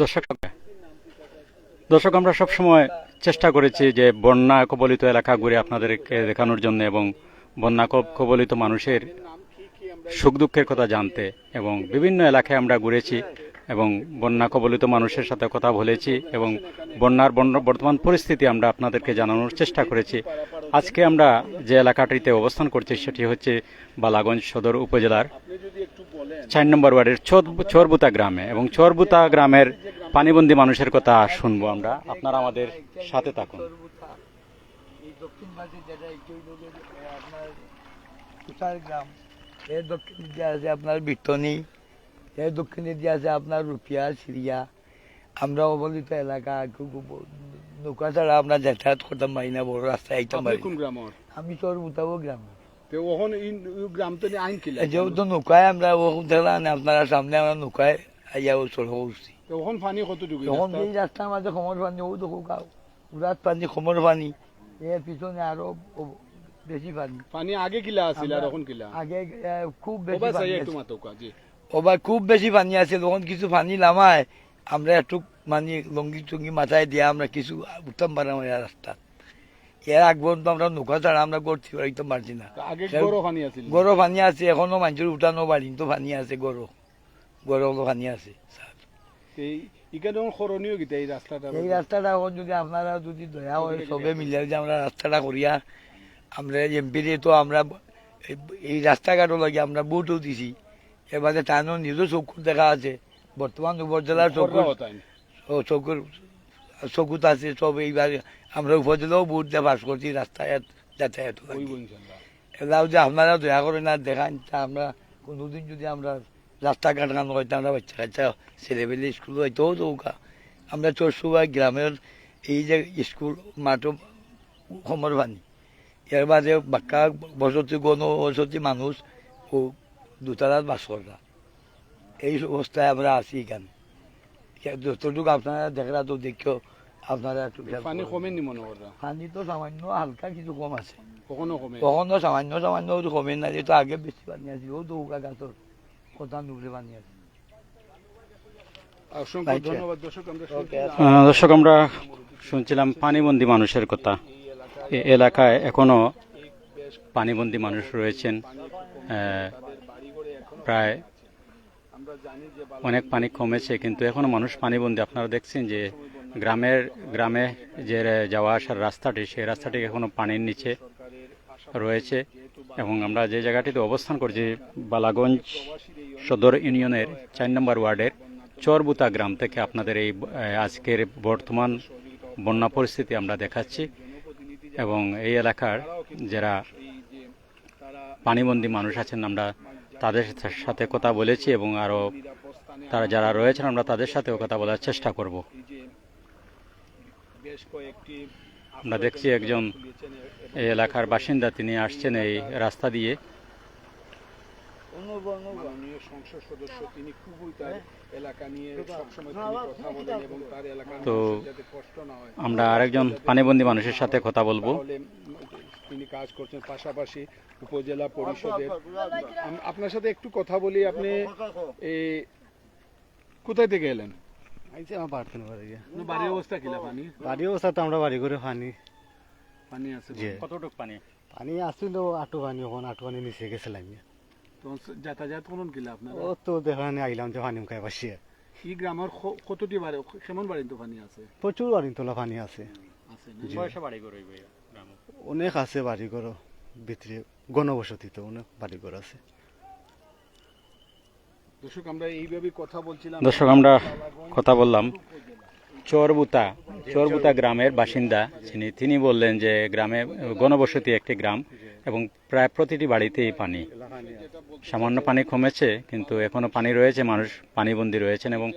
দর্শক দর্শক, আমরা সবসময় চেষ্টা করেছি যে বন্যা কবলিত এলাকা ঘুরে আপনাদেরকে দেখানোর জন্য এবং বন্যা কবলিত মানুষের সুখ দুঃখের কথা জানতে এবং বিভিন্ন এলাকায় আমরা ঘুরেছি। এবং বন্যা কবলিত মানুষের সাথে কথা বলেছি এবং বন্যার বন্য- বর্তমান পরিস্থিতি আমরা আপনাদেরকে জানানোর চেষ্টা করেছি। আজকে আমরা যে এলাকাটিতে অবস্থান করছি সেটি হচ্ছে বালাগঞ্জ সদর উপজেলার চার নম্বর ওয়ার্ডের চোর- চোরবুতা গ্রামে এবং চোরবুতা গ্রামের পানিবন্দী মানুষের কথা শুনব আমরা। আপনারা আমাদের সাথে থাকুন। দক্ষিণ যেটা আপনার গ্রাম আপনার দক্ষিণে দিয়ে আছে আপনার রুপিয়া সিরিয়া আমরা অবলিত এলাকা খুব নৌকা ছাড়া আমরা যাতায়াত করতাম পারি না বড় রাস্তায় আইতাম পারি কোন গ্রামর? আমি তোর উঠাবো গ্রাম তো আইন কিলা যেহেতু নৌকায় আমরা ও দেখলাম আপনারা সামনে আমরা নৌকায় আইয়া চলব উঠছি। তো ওহন পানি কতটুকু তখন? এই রাস্তার মাঝে খমর পানি ও দেখো গাও উড়াত পানি খমর পানি। এর পিছনে আরও বেশি পানি। পানি আগে কিলা আছিল আর এখন কিলা? আগে খুব বেশি পানি ওবার খুব বেশি পানি আছে তখন কিছু পানি নামায়। আমরা একটু মানে লঙ্গি টঙ্গি মাথায় দিয়ে আমরা কিছু উঠতাম পারলাম এই রাস্তা এর আগ পর্যন্ত আমরা নৌকা ছাড়া আমরা করছি একদম পারছি না। বড় গরো পানি আছে এখনও মানুষের উঠানো পারি তো পানি আছে গরো গরো পানি আছে করণীয় এই রাস্তাটা এখন যদি আপনারা যদি দয়া হয় সবে মিলে যে আমরা রাস্তাটা করিয়া আমরা এমপির তো আমরা এই- এই রাস্তাঘাটও লাগে আমরা বুটও দিছি এবারে টানো নিজেও চকুর দেখা আছে। বর্তমান উপজেলার চকুর চকুর চকুত আছে সব এইবার আমরা উপজেলাও বুট দিয়ে বাস করছি রাস্তায় যাতায়াত এলাও যে আপনারা দয়া করে না দেখান তা আমরা কোনোদিন যদি আমরা রাস্তাঘাট গান হইতাম আমরা বাচ্চা কাচ্চা ছেলেবেলে স্কুল হইতেও দৌকা আমরা চরসুবা গ্রামের এই যে স্কুল মাঠও সমর পানি এর বাদে বাক্কা বসতি গণ বসতি মানুষ ও দুতলার বাস করা এই অবস্থায় আমরা আছি এখানে। যতটুকু আপনারা দেখরা তো দেখিও আপনারা একটু পানি কমেনি মনে পানি তো সামান্য হালকা কিছু কম আছে। কখনো কমে কখনো সামান্য সামান্য কমে না যেহেতু আগে বেশি পানি আছে। ও তো উকা গাছর কথা নুবলে পানি আছে। দর্শক আমরা শুনছিলাম পানিবন্দী মানুষের কথা। এলাকায় এখনও পানিবন্দী মানুষ রয়েছেন। প্রায় অনেক পানি কমেছে, কিন্তু এখনও মানুষ পানিবন্দী। আপনারা দেখছেন যে গ্রামের, গ্রামে যে যাওয়া আসার রাস্তাটি, সেই রাস্তাটি এখনও পানির নিচে রয়েছে। এবং আমরা যে জায়গাটিতে অবস্থান করছি, বালাগঞ্জ সদর ইউনিয়নের চার নম্বর ওয়ার্ডের চরবুতা গ্রাম থেকে আপনাদের এই আজকের বর্তমান বন্যা পরিস্থিতি আমরা দেখাচ্ছি। এবং এই এলাকার যারা পানিবন্দী মানুষ আছেন, আমরা তাদের সাথে কথা বলেছি এবং আরও তারা যারা রয়েছেন আমরা তাদের সাথেও কথা বলার চেষ্টা করব। আমরা দেখছি একজন এই এলাকার বাসিন্দা তিনি আসছেন এই রাস্তা দিয়ে। মাননীয় সংসদ সদস্য তিনি খুবই তার এলাকা নিয়ে সবসময় কথা বলেন এবং তার এলাকার তো আমরা আরেকজন পানিবন্দী মানুষের সাথে কথা বলব। তিনি কাজ করছেন পাশাপাশি উপজেলা পরিষদের। আপনার সাথে একটু কথা বলি আপনি এই কোথায় থেকে এলেন? আইছে আমার পারতেন পারে বাড়ির অবস্থা কিলা পানি বাড়ি অবস্থা তো আমরা বাড়ি করে পানি। পানি আছে কতটুক পানি? পানি আসছিল আটু পানি ওখানে আটু পানি নিচে গেছিলাম যাতায়াত করুন কিলা আপনার ও তো দেখানে আইলাম যে পানি মুখায় পাশি। এই গ্রামের কতটি বাড়ি কেমন বাড়ি তো পানি আছে? প্রচুর বাড়ি তোলা পানি আছে। আছে না? বাড়ি করবে গ্রামে অনেক আছে বাড়ি ঘর ভিতরে গণবসতি তো অনেক বাড়িঘর আছে। দর্শক আমরা এইভাবে কথা বলছিলাম। দর্শক আমরা কথা বললাম। চরবুতা চরবুতা গ্রামের বাসিন্দা যিনি তিনি বললেন যে গ্রামে গণবসতি একটি গ্রাম এবং প্রায় প্রতিটি বাড়িতেই পানি। সামান্য পানি কমেছে কিন্তু এখনও পানি রয়েছে মানুষ পানিবন্দী রয়েছেন এবং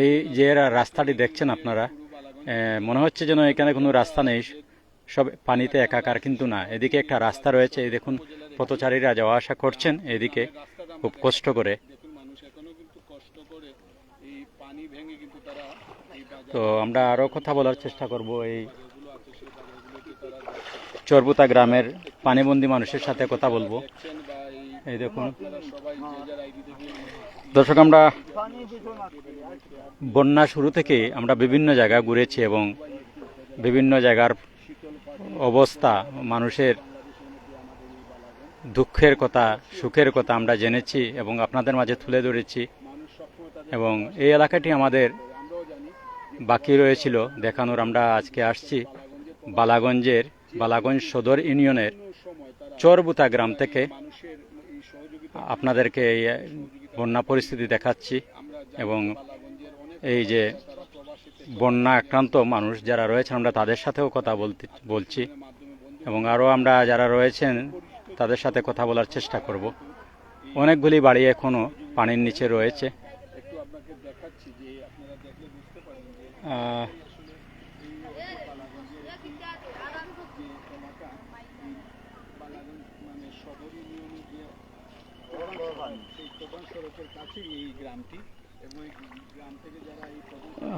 এই যে রাস্তাটি দেখছেন আপনারা মনে হচ্ছে যেন এখানে কোনো রাস্তা নেই। সব পানিতে একাকার কিন্তু না। এদিকে একটা রাস্তা রয়েছে। এই দেখুন, পথচারীরা যাওয়া আসা করছেন এদিকে খুব কষ্ট করে। তো আমরা আরও কথা বলার চেষ্টা করব। এই চরবুতা গ্রামের পানিবন্দী মানুষের সাথে কথা বলব। এই দেখুন দর্শক, আমরা বন্যা শুরু থেকে আমরা বিভিন্ন জায়গা ঘুরেছি এবং বিভিন্ন জায়গার অবস্থা, মানুষের দুঃখের কথা, সুখের কথা আমরা জেনেছি এবং আপনাদের মাঝে তুলে ধরেছি এবং এই এলাকাটি আমাদের বাকি রয়েছিল। দেখানোর আমরা আজকে আসছি বালাগঞ্জের, বালাগঞ্জ সদর ইউনিয়নের চরবুতা গ্রাম থেকে। আপনাদেরকে বন্যা পরিস্থিতি দেখাচ্ছি এবং এই যে বন্যা আক্রান্ত মানুষ যারা রয়েছেন, আমরা তাদের সাথেও কথা বলতে, বলছি এবং আরও আমরা যারা রয়েছেন, তাদের সাথে কথা বলার চেষ্টা করব। অনেকগুলি বাড়ি এখনও পানির নিচে রয়েছে।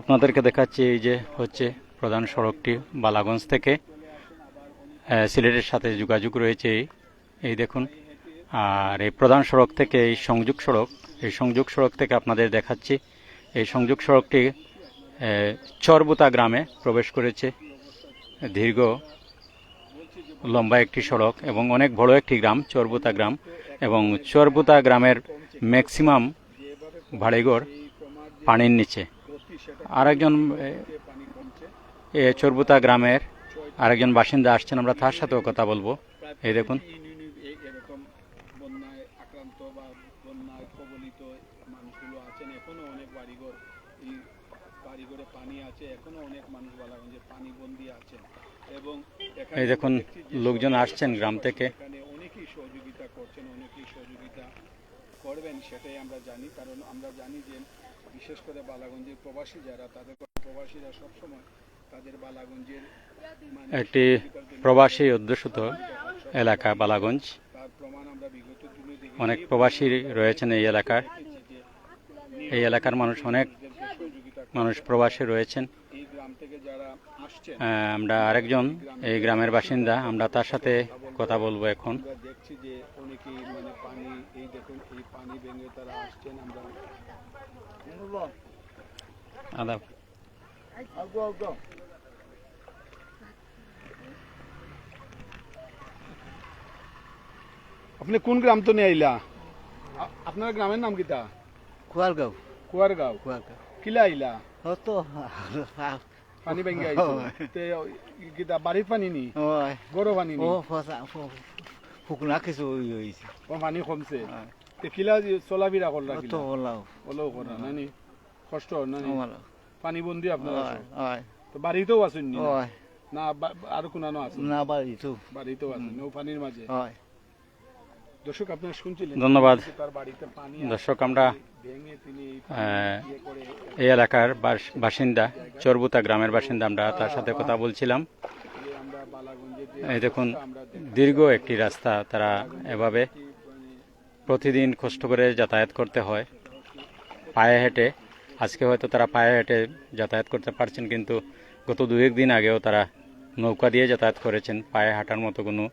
আপনাদেরকে দেখাচ্ছি এই যে হচ্ছে প্রধান সড়কটি বালাগঞ্জ থেকে। সিলেটের সাথে যোগাযোগ রয়েছে এই। দেখুন। আর এই প্রধান সড়ক থেকে এই সংযোগ সড়ক, এই সংযোগ সড়ক থেকে আপনাদের দেখাচ্ছি। এই সংযোগ সড়কটি চরবুতা গ্রামে প্রবেশ করেছে। দীর্ঘ লম্বা একটি সড়ক এবং অনেক বড় একটি গ্রাম, চরবুতা গ্রাম। এবং চরবুতা গ্রামের ম্যাক্সিমাম বাড়িঘর পানির নিচে। আরেকজন, এ চরবুতা গ্রামের আরেকজন বাসিন্দা আসছেন, আমরা তার সাথেও কথা বলব। এই দেখুন। এই দেখুন, লোকজন আসছেন গ্রাম কবলিত সেটাই আমরা জানি কারণ আমরা জানি যে বিশেষ করে বালাগঞ্জের প্রবাসী যারা তাদের প্রবাসীরা সবসময় তাদের বালাগঞ্জের মানে একটি প্রবাসী অধ্যুষিত এলাকা বালাগঞ্জ। অনেক প্রবাসী রয়েছেন এই এলাকায় এই এলাকার মানুষ অনেক মানুষ প্রবাসী রয়েছেন। এই গ্রাম থেকে যারা আমরা আরেকজন এই গ্রামের বাসিন্দা আমরা তার সাথে কথা বলব এখন। দেখছি যে অনেকেই মানে পানি এই দেখুন এই পানি ভেঙে তারা আসছেন আমরা আদাব আপনি কোন গ্রাম তো নিয়ে আইলা? আপনার গ্রামের নাম কিতা? কুয়ারগাঁও। কুয়ারগাঁও। কুয়ারগাঁও। কিলা আইলা? হতো পানি ভেঙে আইছো হয়। তে ই- কিতা বাড়ির পানি নি গরো পানি নি। ফুকনা কিছু হয়েছে ও পানি কমছে হয়। তে কিলা চলাফেরা করলা অত কিলা ওলাও করা নানি কষ্ট নানি পানি বন্দি আপনার ওই ওই তো বাড়িতেও আছেন নি? না? না আর কোনানো আছে না বাড়ি তো বাড়িতেও আছেন ও পানির মাঝে ওই দর্শক আপনারা শুনছিলেন ধন্যবাদ। দর্শক আমরা এই আহ, ইয়ে এই এলাকার বাস- বাসিন্দা চরবুতা গ্রামের বাসিন্দা আমরা তার সাথে কথা বলছিলাম। এই দেখুন দীর্ঘ একটি রাস্তা তারা এভাবে প্রতিদিন কষ্ট করে যাতায়াত করতে হয়। পায়ে হেঁটে আজকে হয়তো তারা পায়ে হেঁটে যাতায়াত করতে পারছেন কিন্তু গত দু একদিন আগেও তারা নৌকা দিয়ে যাতায়াত করেছেন। পায়ে হাঁটার মতো কোনো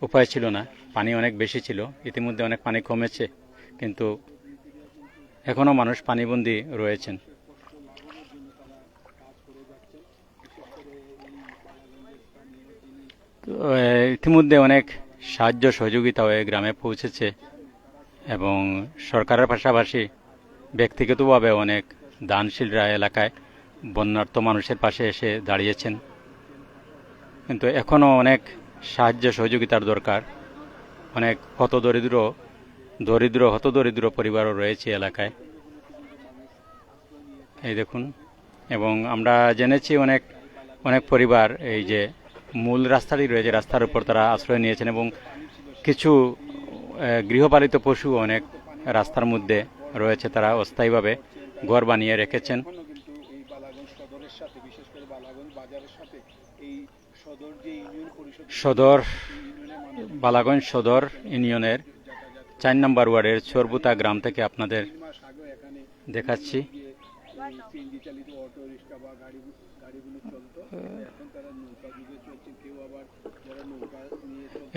উপায় ছিল না। পানি অনেক বেশি ছিল। ইতিমধ্যে অনেক পানি কমেছে, কিন্তু এখনও মানুষ পানিবন্দী রয়েছেন। ইতিমধ্যে অনেক সাহায্য সহযোগিতা হয়ে গ্রামে পৌঁছেছে এবং সরকারের পাশাপাশি ব্যক্তিগতভাবে অনেক দানশীলরা এলাকায় বন্যার্ত মানুষের পাশে এসে দাঁড়িয়েছেন। কিন্তু এখনও অনেক সাহায্য সহযোগিতার দরকার। অনেক হতদরিদ্র, দরিদ্র, হতদরিদ্র পরিবারও রয়েছে এলাকায়। এই দেখুন, এবং আমরা জেনেছি অনেক অনেক পরিবার এই যে মূল রাস্তাটি রয়েছে, রাস্তার উপর তারা আশ্রয় নিয়েছেন এবং কিছু গৃহপালিত পশু অনেক রাস্তার মধ্যে রয়েছে, তারা অস্থায়ীভাবে ঘর বানিয়ে রেখেছেন এখনও কিন্তু এই বালাগঞ্জ সদরের সাথে বিশেষ করে বালাগঞ্জ বাজারের সাথে এই সদর, বালাগঞ্জ সদর ইউনিয়নের চার নম্বর ওয়ার্ডের চরবুতা গ্রাম থেকে আপনাদের দেখাচ্ছি।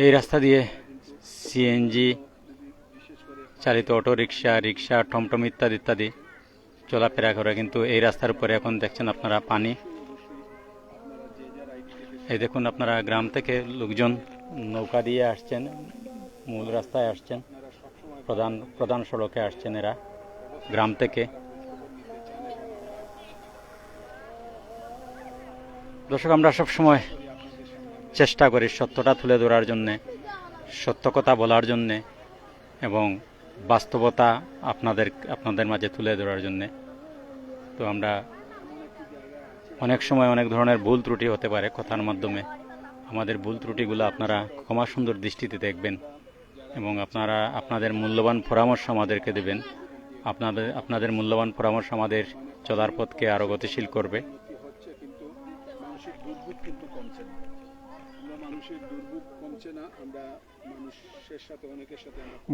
এই রাস্তা দিয়ে সিএনজি চালিত অটো রিক্সা রিক্সা টমটম ইত্যাদি ইত্যাদি চলাফেরা করে, কিন্তু এই রাস্তার উপরে এখন দেখছেন আপনারা পানি। এই দেখুন আপনারা গ্রাম থেকে লোকজন নৌকা দিয়ে আসছেন, মূল রাস্তায় আসছেন, প্রধান প্রধান সড়কে আসছেন এরা, গ্রাম থেকে। দর্শক, আমরা সব সময় চেষ্টা করি সত্যটা তুলে ধরার জন্যে, সত্য কথা বলার জন্যে এবং বাস্তবতা আপনাদের আপনাদের মাঝে তুলে ধরার জন্যে। তো আমরা অনেক সময় অনেক ধরনের ভুল ত্রুটি হতে পারে কথার মাধ্যমে। আমাদের ভুল ত্রুটিগুলো আপনারা ক্ষমা সুন্দর দৃষ্টিতে দেখবেন এবং আপনারা আপনাদের মূল্যবান পরামর্শ আমাদেরকে দেবেন। আপনাদের আপনাদের মূল্যবান পরামর্শ আমাদের চলার পথকে আরও গতিশীল করবে।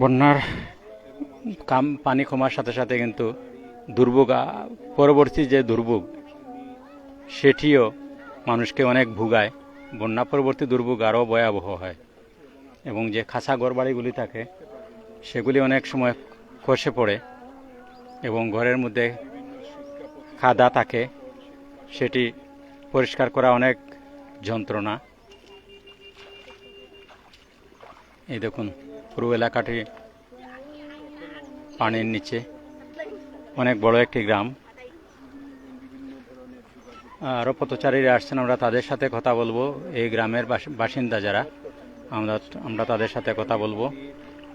বন্যার কাম, পানি কমার সাথে সাথে কিন্তু দুর্ভোগ পরবর্তী যে দুর্ভোগ সেটিও মানুষকে অনেক ভুগায়, বন্যা পরবর্তী দুর্ভোগ আরও ভয়াবহ হয়। এবং যে খাঁচা ঘরবাড়িগুলি থাকে, সেগুলি অনেক সময় খসে পড়ে এবং ঘরের মধ্যে খাদা থাকে, সেটি পরিষ্কার করা অনেক যন্ত্রণা। এই দেখুন, পুরো এলাকাটি পানির নিচে। অনেক বড় একটি গ্রাম। আরও পথচারীরা আসছেন আমরা তাদের সাথে কথা বলব। এই গ্রামের বাস- বাসিন্দা যারা আমরা আমরা তাদের সাথে কথা বলব।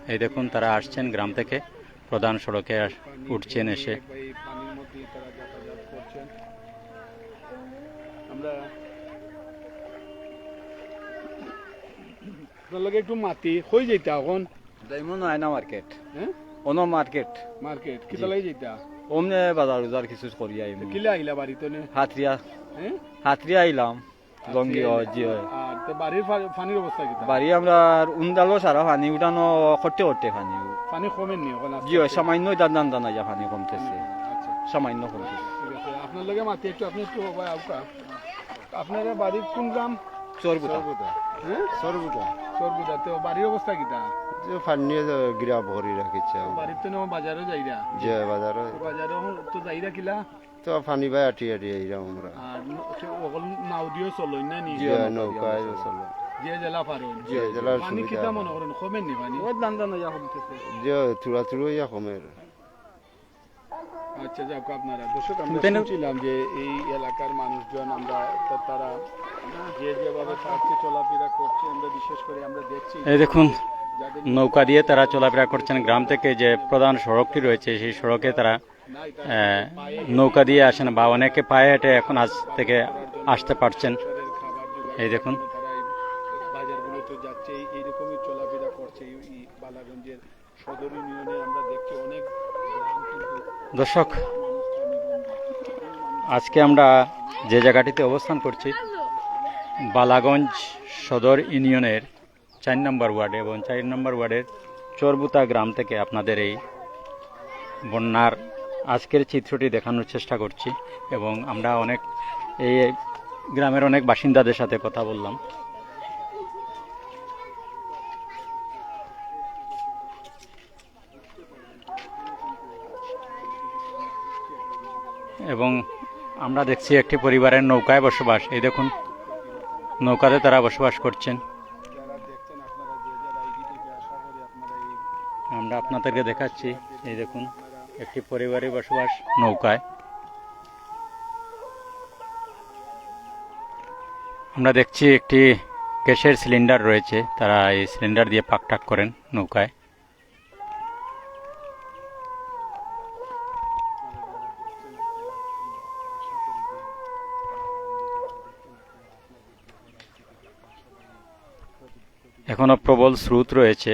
এই দেখুন তারা আসছেন গ্রাম থেকে। প্রধান সড়কে উঠছেন এসে। আপনার একটু মাটি হয়ে যেতা এখন? আয়না মার্কেট। হ্যাঁ? On market. মার্কেট কিতা লাগে যেতা অমনে বাজার উজার কিছু করি আইম কিলে আহিলা বাড়িতে নে হাতরিয়া হ্যাঁ হাতরিয়া আইলাম লঙ্গি ও জি হয় আর তো বাড়ির পানির অবস্থা কিতা বাড়ি আমরা উন্দালো সারা পানি উঠানো করতে করতে পানি পানি কমেন নি জি হয়? সামান্য দান দান দান আইয়া পানি কমতেছে আচ্ছা সামান্য কমতেছে আপনার লগে মাতি একটু আপনি একটু ভাই আউকা আপনারা বাড়ির কোন গ্রাম চরবুতা হ্যাঁ সর্বদা সরগুদা তো বাড়ির অবস্থা কিতা যে গিরা ভরি রাখিছে। বাড়িতে নো বাজারে যাইরা। যে বাজারে তো বাজারে তো যাইরা কিলা? তো ফানি বাই আটি আটি এইরাম আমরা। আর ওগল নাও দিও চলো না নি? যে নৌকায় চলো। যে জেলা পারো যে পানি কিতা মনে করেন? কমেন নি পানি? ও দান দান আইয়া কমতেছে। যে থুড়া থুড়ো ইয়া কমের আচ্ছা যাক আপনারা। দর্শক আমরা শুনছিলাম যে এই এলাকার মানুষজন আমরা তারা যে যেভাবে চলাফেরা করছে আমরা বিশেষ করে আমরা দেখছি। দেখুন নৌকা দিয়ে তারা চলাফেরা করছেন। গ্রাম থেকে যে প্রধান সড়কটি রয়েছে, সেই সড়কে তারা নৌকা দিয়ে আসেন বা অনেকে পায়ে হেঁটে এখন আজ থেকে আসতে পারছেন। এই দেখুন। চলাফেরা করছে অনেক দর্শক, আজকে আমরা যে জায়গাটিতে অবস্থান করছি, বালাগঞ্জ সদর ইউনিয়নের চার নম্বর ওয়ার্ডে এবং চার নম্বর ওয়ার্ডের চরবুতা গ্রাম থেকে আপনাদের এই বন্যার আজকের চিত্রটি দেখানোর চেষ্টা করছি এবং আমরা অনেক এই গ্রামের অনেক বাসিন্দাদের সাথে কথা বললাম। এবং আমরা দেখছি একটি পরিবারের নৌকায় বসবাস। এই দেখুন, নৌকাতে তারা বসবাস করছেন যারা দেখছেন আপনারা যে যারা এই থেকে আশা করি আপনারা এই আমরা আপনাদেরকে দেখাচ্ছি। এই দেখুন, একটি পরিবারের বসবাস নৌকায়। আমরা দেখছি একটি গ্যাসের সিলিন্ডার রয়েছে। তারা এই সিলিন্ডার দিয়ে পাকটাক করেন নৌকায়। এখনও প্রবল স্রোত রয়েছে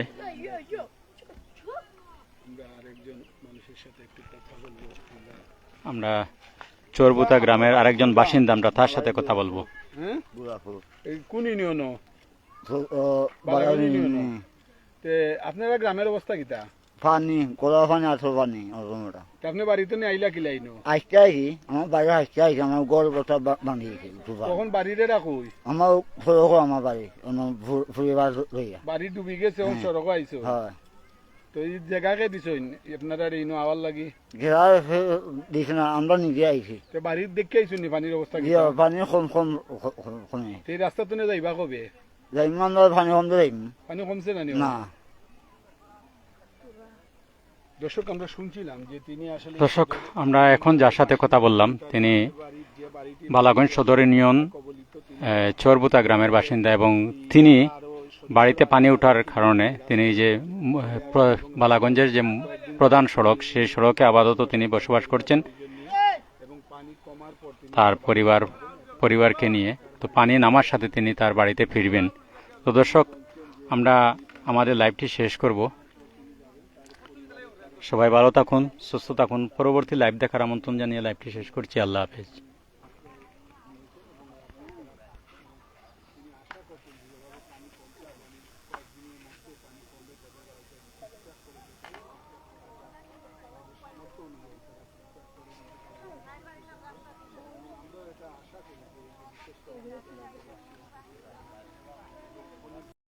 আমরা আরেকজন মানুষের সাথে একটু কথা বলব আমরা আমরা চরবুতা গ্রামের আরেকজন বাসিন্দা আমরা তার সাথে কথা বলব। হ্যাঁ? বুড়াপুর এই কোন ইউনিয়ন। তে আপনারা গ্রামের অবস্থা কিতা? পানি কলা পানি আঠেরো পানি আপনি বাড়িতে নিয়ে আইলা কিলা আইনো আজকে আইছি আমার বাড়ি আজকে আইছি আমার গড় বটা বাঁধিয়েছি তখন বাড়িরে রাখুই আমার ফরক আমার বাড়ি ফুরিবার লইয়া বাড়ি ডুবি গেছে সড়ক আইছো হয়। তো এই জায়গাকে দিছইন আপনারা এই আওয়ার লাগি? ঘেরা দিছে না আমরা নিজে আইছি। তো বাড়ির দেখে আইছুন নি পানির অবস্থা কি পানি কম কম কমে এই রাস্তা তো যাইবা কবে? যাইম আমরা পানি কম যাইম। পানি কমছে না নি? না। দর্শক আমরা শুনছিলাম যে তিনি আসলে দর্শক আমরা এখন যার সাথে কথা বললাম তিনি বালাগঞ্জ সদর ইউনিয়ন চরবুতা গ্রামের বাসিন্দা এবং তিনি বাড়িতে পানি ওঠার কারণে তিনি যে বালাগঞ্জের যে প্রধান সড়ক, সেই সড়কে আপাতত তিনি বসবাস করছেন। তার পরিবার, পরিবারকে নিয়ে। তো পানি নামার সাথে তিনি তার বাড়িতে ফিরবেন। তো দর্শক, আমরা আমাদের লাইভটি শেষ করব। সবাই ভালো থাকুন, সুস্থ থাকুন। পরবর্তী লাইভ দেখার আমন্ত্রণ জানিয়ে লাইভটি শেষ করছি। আল্লাহ হাফেজ।